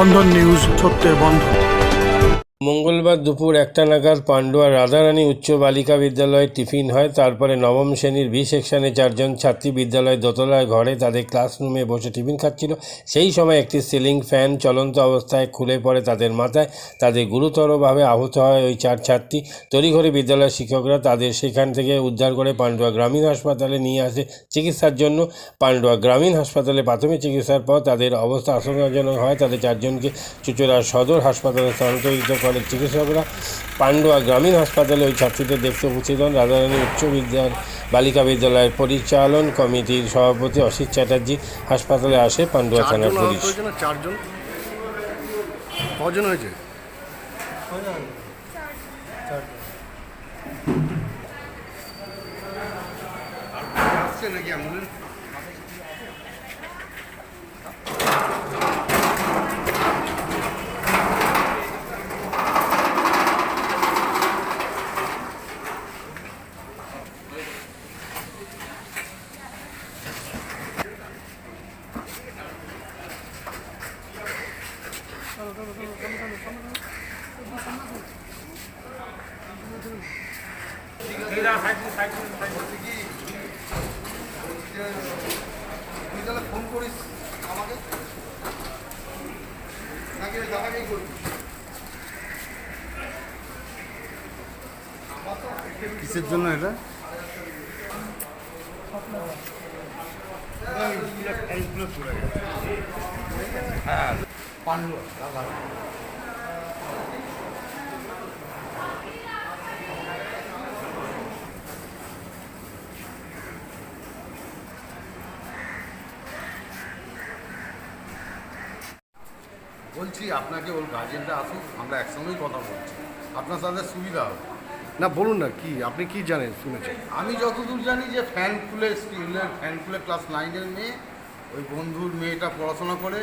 বন্ধন news সত্যের বন্ধন। মঙ্গলবার দুপুর একটা নাগাদ পান্ডুয়া রাধারানী উচ্চ বালিকা বিদ্যালয়ে টিফিন হয়। তারপরে নবম শ্রেণির বি সেকশনে চারজন ছাত্রী বিদ্যালয়ের দোতলায় ঘরে তাদের ক্লাসরুমে বসে টিফিন খাচ্ছিল। সেই সময় একটি সিলিং ফ্যান চলন্ত অবস্থায় খুলে পড়ে তাদের মাথায়। তাদের গুরুতরভাবে আহত হয় ওই চার ছাত্রী। তড়িঘড়ি বিদ্যালয়ের শিক্ষকরা তাদের সেখান থেকে উদ্ধার করে পান্ডুয়া গ্রামীণ হাসপাতালে নিয়ে আসে চিকিৎসার জন্য। পান্ডুয়া গ্রামীণ হাসপাতালে প্রাথমিক চিকিৎসার পর তাদের অবস্থা আশঙ্কাজনক হয়। তাদের চারজনকে চুচুড়া সদর হাসপাতালে স্থানান্তরিত করেন চিকিৎসকরা পান্ডুয়া গ্রামীণ হাসপাতালে ওই ছাত্রীদের দেখতে উপস্থিত হন রাধারানী উচ্চ বিদ্যালয় বালিকা বিদ্যালয়ের পরিচালন কমিটির সভাপতি অসিত চ্যাটার্জি হাসপাতালে আসে পান্ডুয়া থানার পুলিশ। চারজন? কজন হয়েছে? নাকি অ্যাম্বুলেন্স তুই তাহলে ফোন করিস আমাকে? নাকি ওই দাদাকেই করবি কিসের জন্য এটা? বলছি আপনাকে ওর গার্জেনটা আসুক আমরা একসঙ্গেই কথা বলছি। আপনার সাথে সুবিধা হবে। না বলুন না কি? আপনি কি জানেন শুনেছেন? আমি যতদূর জানি যে ফ্যান খুলে স্কুলের ফ্যান খুলে ক্লাস নাইনের মেয়ে ওই বন্ধুর মেয়েটা পড়াশোনা করে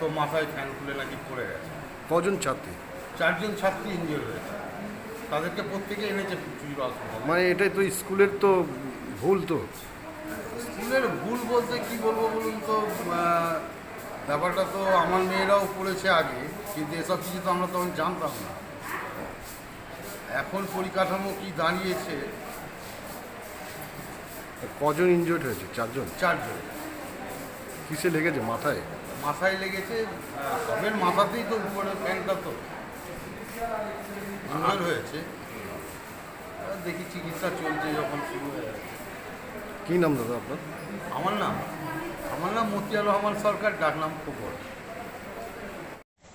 তো মাথায় ফ্যান খুলে নাকি পড়ে গেছে। কজন ছাত্রী? চারজন ছাত্রী ইঞ্জিওর হয়েছে। তাদেরকে প্রত্যেকে এনেছে চুরি মানে এটাই তো স্কুলের তো ভুল তো। স্কুলের ভুল বলতে কি বলব বলুন তো? ব্যাপারটা তো আমার মেয়েরাও পড়েছে আগে কিন্তু এসব কিছু তো আমরা তখন জানতাম না। এখন পরিকাঠামো কি দাঁড়িয়েছে? কজন ইনজোর্ড হয়েছে? চারজন? চারজন। কিসে লেগেছে? মাথায়? মাথায় লেগেছে সবের মাথাতেই তো উপরে ফ্যানটা তো। ইঞ্জোর হয়েছে। দেখি চিকিৎসা চলছে যখন শুরু হয়ে গেছে। কি নাম দাদা আপনার? আমার নাম? আমার নাম মতিয়ার রহমান সরকার ডাকনাম খবর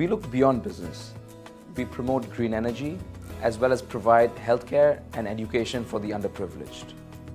We look beyond business. We promote green energy as well as provide healthcare and education for the underprivileged.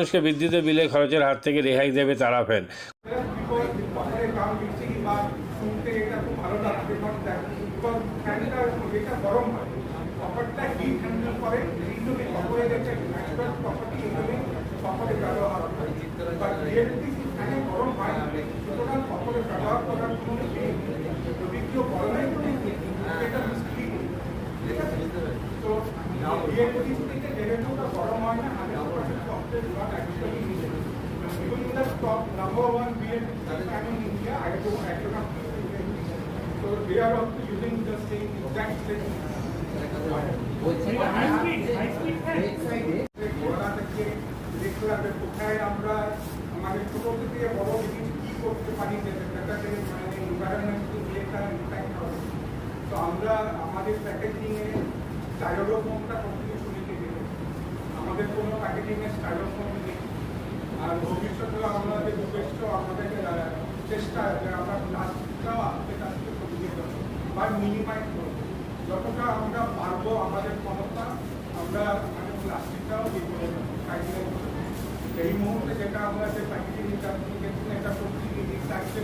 মানুষকে বিদ্যুতের বিলে খরচের হাত থেকে রেহাই দেবে তারা ফ্যান পাহাড়ের গান দিচ্ছি বা শুনতে এটা খুব ভালো লাগছে এবং এবং ফ্যানটা এটা গরম হয় কপারটা হিট হ্যান্ডেল করে এই জন্য কপারের একটা ন্যাচারাল প্রপার্টি এই জন্য কপারে ব্যবহার হয় বাট রিয়েলিটি ফ্যানে গরম হয় না সুতরাং কপারে ব্যবহার করার কোনো নেই যদি কেউ গরমে এটা মিস্ত্রি ঠিক আছে তো রিয়েলিটি থেকে যেহেতুটা গরম হয় না hundred percent complete not actually Even in the top number one BNP fan in India, I don't, I have So they are also using the same exact same. থেকে আমরা আমাদের ছোট থেকে বড় জিনিস করতে পারি থেকে মানে এনভায়রনমেন্ট তো আমরা আমাদের প্যাকেজিং এ স্টাইলোফোমটা কমপ্লিট শুনেছি আমাদের কোনো প্যাকেজিং এ স্টাইলোফোম নেই আর ভবিষ্যতে আমাদের যথেষ্ট আমাদের আহ, চেষ্টা আমরা প্লাস্টিকটাও আস্তে আস্তে কমিয়ে দেবো বা মিনিমাইজ করব যতটা আমরা পারব আমাদের ক্ষমতা আমরা মানে প্লাস্টিকটাও ইয়ে দেবো এই মুহূর্তে যেটা আমরা যে প্যাকেজিং ইন্ডাস্ট্রি এটা করছি রিলিজ থাকছে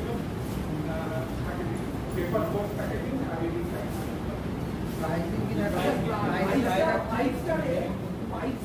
পেপার বোর্ড প্যাকেজিং আর রিলিজ থাকছে প্রাইসিং কিনা প্রাইস প্রাইস